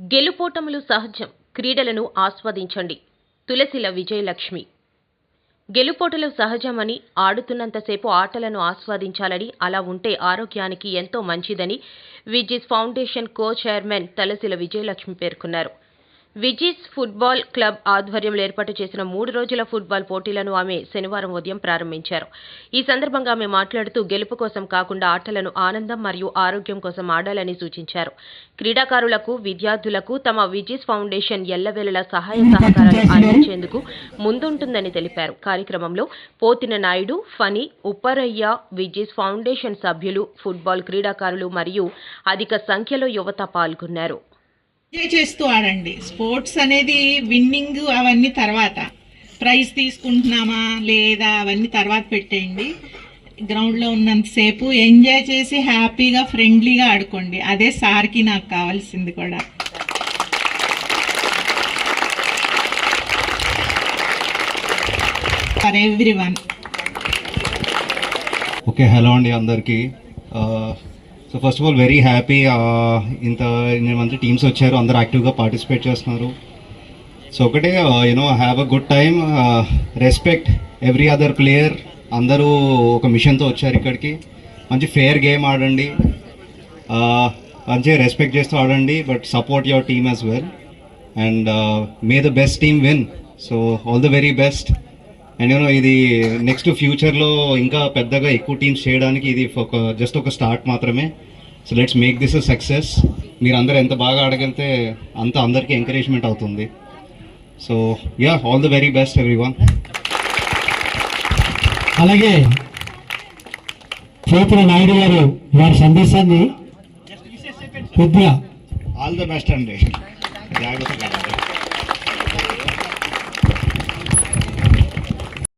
గెలుపోటములు సహజం. క్రీడలను ఆస్వాదించండి. తులసిల విజయలక్ష్మి. గెలుపోటలు సహజమని ఆడుతున్నంతసేపు ఆటలను ఆస్వాదించాలని అలా ఉంటే ఆరోగ్యానికి ఎంతో మంచిదని Vijis foundation co chairman Talasila Vijayalakshmi పేర్కొన్నారు. విజిస్ ఫుట్బాల్ క్లబ్ ఆధ్వర్యంలో ఏర్పాటు చేసిన మూడు రోజుల ఫుట్బాల్ పోటీలను ఆమె శనివారం ఉదయం ప్రారంభించారు. ఈ సందర్భంగా ఆమె మాట్లాడుతూ గెలుపు కోసం కాకుండా ఆటలను ఆనందం మరియు ఆరోగ్యం కోసం ఆడాలని సూచించారు. క్రీడాకారులకు విద్యార్థులకు తమ విజిస్ ఫౌండేషన్ ఎల్లవేళలా సహాయ సహకారాలు అందించేందుకు ముందుంటుందని తెలిపారు. కార్యక్రమంలో పోతిన నాయుడు ఫణి ఉప్పరయ్య విజిస్ ఫౌండేషన్ సభ్యులు ఫుట్బాల్ క్రీడాకారులు మరియు అధిక సంఖ్యలో యువత పాల్గొన్నారు. ఎంజాయ్ చేస్తూ ఆడండి. స్పోర్ట్స్ అనేది విన్నింగ్ అవన్నీ తర్వాత. ప్రైజ్ తీసుకుంటున్నామా లేదా అవన్నీ తర్వాత పెట్టేయండి. గ్రౌండ్లో ఉన్నంతసేపు ఎంజాయ్ చేసి హ్యాపీగా ఫ్రెండ్లీగా ఆడుకోండి. అదే సార్కి నాకు కావాల్సింది కూడా. For every one okay hello అండి అందరికీ. Uh, so first of all very happy ఇంత నేను టీమ్స్ వచ్చారు అందరు యాక్టివ్గా పార్టిసిపేట్ చేస్తున్నారు. సో ఒకటే you know have a good time respect every other player అందరూ ఒక మిషన్తో వచ్చారు ఇక్కడికి. మంచి ఫేర్ గేమ్ ఆడండి. మంచిగా రెస్పెక్ట్ చేస్తూ ఆడండి but support your team as well and may the best team win so all the very best and you know ఇది నెక్స్ట్ ఫ్యూచర్లో ఇంకా పెద్దగా ఎక్కువ టీమ్స్ చేయడానికి ఇది ఒక జస్ట్ ఒక స్టార్ట్ మాత్రమే. So let's make this a success మీరు అందరూ ఎంత బాగా ఆడగలిగితే అంత అందరికీ ఎంకరేజ్మెంట్ అవుతుంది. So ya all the very best every one అలాగే పోతుల నాయుడు గారు వారి సందేశాన్ని కొద్దిగా ఆల్ ద బెస్ట్ అండి. జాగ్రత్తగా